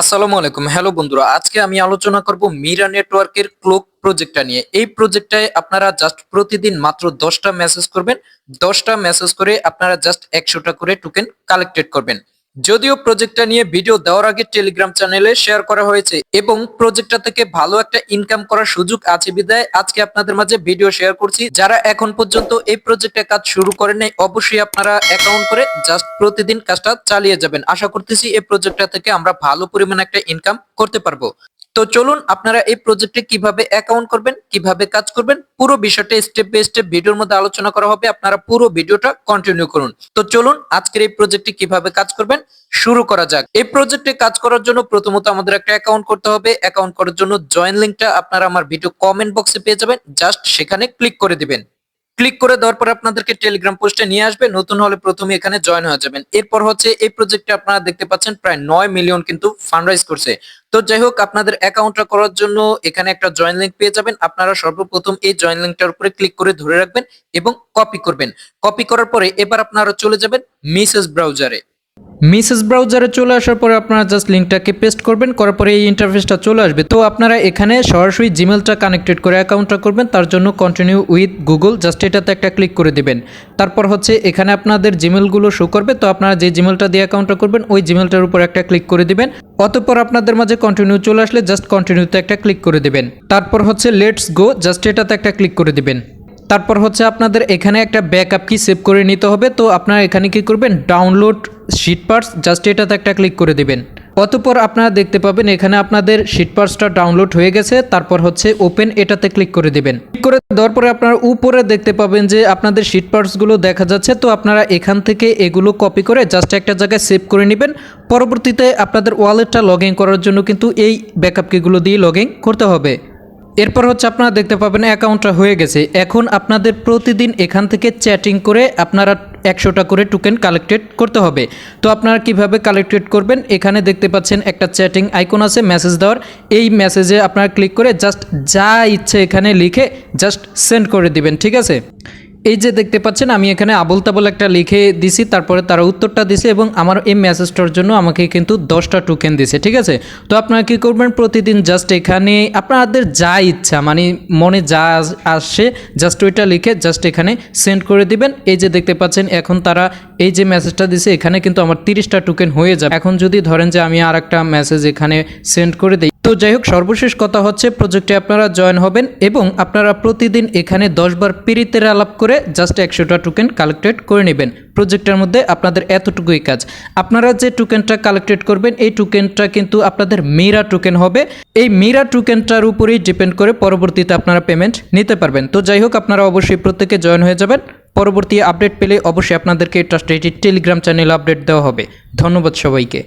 আসসালামু আলাইকুম। হ্যালো বন্ধুরা, আজকে আমি আলোচনা করব মিরা নেটওয়ার্কের ক্লোক প্রজেক্টটা নিয়ে। এই প্রজেক্টটায় আপনারা জাস্ট প্রতিদিন মাত্র দশটা মেসেজ করবেন। দশটা মেসেজ করে আপনারা জাস্ট একশোটা করে টোকেন কালেক্টেড করবেন। যদিও প্রজেক্টটা নিয়ে ভিডিও দেওয়ার আগে টেলিগ্রাম চ্যানেলে শেয়ার করা হয়েছে এবং প্রজেক্টটা থেকে ভালো একটা ইনকাম করার সুযোগ আছে বিদায়। আজকে আপনাদের মাঝে ভিডিও শেয়ার করছি। যারা এখন পর্যন্ত এই প্রজেক্টে কাজ শুরু করেন নাই, অবশ্যই আপনারা অ্যাকাউন্ট করে জাস্ট প্রতিদিন কাজটা চালিয়ে যাবেন। আশা করতেছি এই প্রজেক্টটা থেকে আমরা ভালো পরিমাণে একটা ইনকাম করতে পারব। তো চলুন আপনারা এই প্রজেক্টে কীভাবে অ্যাকাউন্ট করবেন, কীভাবে কাজ করবেন, পুরো বিষয়টা স্টেপ বাই স্টেপ ভিডিওর মধ্যে আলোচনা করা হবে, আপনারা পুরো ভিডিওটা কন্টিনিউ করুন। তো চলুন আজকের এই প্রজেক্টে কীভাবে কাজ করবেন, শুরু করা যাক। এই প্রজেক্টে কাজ করার জন্য প্রথমত আমাদের একটা অ্যাকাউন্ট করতে হবে অ্যাকাউন্ট করার জন্য জয়েন লিংকটা আপনারা আমার ভিডিও কমেন্ট বক্সে পেয়ে যাবেন জাস্ট সেখানে ক্লিক করে দিবেন। ক্লিক করে দেওয়ার পর আপনাদেরকে টেলিগ্রাম পোস্টে নিয়ে আসবে, নতুন হলে প্রথমে এখানে জয়েন হয়ে যাবেন। এরপর হচ্ছে এই প্রজেক্টে আপনারা দেখতে পাচ্ছেন প্রায় নয় মিলিয়ন কিন্তু ফান্ডরাইজ করছে। তো যাই হোক, আপনাদের অ্যাকাউন্টটা করার জন্য এখানে একটা জয়েন লিঙ্ক পেয়ে যাবেন। আপনারা সর্বপ্রথম এই জয়েন লিঙ্কটার উপরে ক্লিক করে ধরে রাখবেন এবং কপি করবেন। কপি করার পরে এবার আপনারা চলে যাবেন মেসেজ ব্রাউজারে মেসেজ ব্রাউজারে চলে আসার পরে আপনারা জাস্ট লিঙ্কটাকে পেস্ট করবেন, করার পরে এই ইন্টারফেসটা চলে আসবে। তো আপনারা এখানে সরাসরি জিমেলটা কানেক্টেড করে অ্যাকাউন্টটা করবেন, তার জন্য কন্টিনিউ উইথ গুগল জাস্ট এটাতে একটা ক্লিক করে দিবেন। তারপর হচ্ছে এখানে আপনাদের জিমেলগুলো শো করবে, তো আপনারা যে জিমেলটা দিয়ে অ্যাকাউন্টটা করবেন, ওই জিমেলটার উপর একটা ক্লিক করে দিবেন। অতঃপর আপনাদের মাঝে কন্টিনিউ চলে আসলে জাস্ট কন্টিনিউতে একটা ক্লিক করে দিবেন। তারপর হচ্ছে লেটস গো জাস্ট এটাতে একটা ক্লিক করে দিবেন। তারপর হচ্ছে আপনাদের এখানে একটা ব্যাকআপ কি সেভ করে নিতে হবে। তো আপনারা এখানে কি করবেন? ডাউনলোড শিট পার্টস জাস্ট এটাতে একটা ক্লিক করে দিবেন। অতপর আপনারা দেখতে পাবেন এখানে আপনাদের শিট পার্টসটা ডাউনলোড হয়ে গেছে। তারপর হচ্ছে ওপেন এটাতে ক্লিক করে দিবেন। ক্লিক করে দেওয়ার পরে আপনারা উপরে দেখতে পাবেন যে আপনাদের শিট পার্টসগুলো দেখা যাচ্ছে। তো আপনারা এখান থেকে এগুলো কপি করে জাস্ট একটা জায়গায় সেভ করে নেবেন। পরবর্তীতে আপনাদের ওয়ালেটটা লগ করার জন্য কিন্তু এই ব্যাকআপ কিগুলো দিয়ে লগ করতে হবে। এরপর হচ্ছে আপনারা দেখতে পাবেন অ্যাকাউন্টটা হয়ে গেছে। এখন আপনাদের প্রতিদিন এখান থেকে চ্যাটিং করে আপনারা একশোটা করে টোকেন কালেক্টেড করতে হবে। তো আপনারা কীভাবে কালেক্টেড করবেন? এখানে দেখতে পাচ্ছেন একটা চ্যাটিং আইকন আছে মেসেজ দেওয়ার। এই মেসেজে আপনারা ক্লিক করে জাস্ট যা ইচ্ছে এখানে লিখে জাস্ট সেন্ড করে দিবেন, ঠিক আছে? এই যে দেখতে পাচ্ছেন, আমি এখানে আবল তাবল একটা লিখে দিছি, তারপরে তারা উত্তরটা দিছে এবং আমার এই মেসেজটার জন্য আমাকে কিন্তু দশটা টোকেন দিছে, ঠিক আছে? তো আপনারা কি করবেন, প্রতিদিন জাস্ট এখানে আপনাদের যা ইচ্ছা মানে মনে যা আস- জাস্ট ওইটা লিখে জাস্ট এখানে সেন্ড করে দিবেন। এই যে দেখতে পাচ্ছেন, এখন তারা এই যে মেসেজটা দিছে, এখানে কিন্তু আমার তিরিশটা টোকেন হয়ে যাবে। এখন যদি ধরেন যে আমি আর একটা মেসেজ এখানে সেন্ড করে দিই তো যাই হোক, সর্বশেষ কথা হচ্ছে প্রজেক্টে আপনারা জয়েন হবেন এবং আপনারা প্রতিদিন এখানে দশবার পিরিতের আলাপ করে জাস্ট একশোটা টোকেন কালেক্টেড করে নেবেন। প্রজেক্টের মধ্যে আপনাদের এতটুকুই কাজ। আপনারা যে টোকেনটা কালেক্টেড করবেন, এই টোকেনটা কিন্তু আপনাদের মিরা টোকেন হবে। এই মিরা টোকেনটার উপরেই ডিপেন্ড করে পরবর্তীতে আপনারা পেমেন্ট নিতে পারবেন। তো যাই হোক, আপনারা অবশ্যই প্রত্যেকে জয়েন হয়ে যাবেন। পরবর্তী আপডেট পেলে অবশ্যই আপনাদেরকে ট্রাস্টেড টেলিগ্রাম চ্যানেল আপডেট দেওয়া হবে। ধন্যবাদ সবাইকে।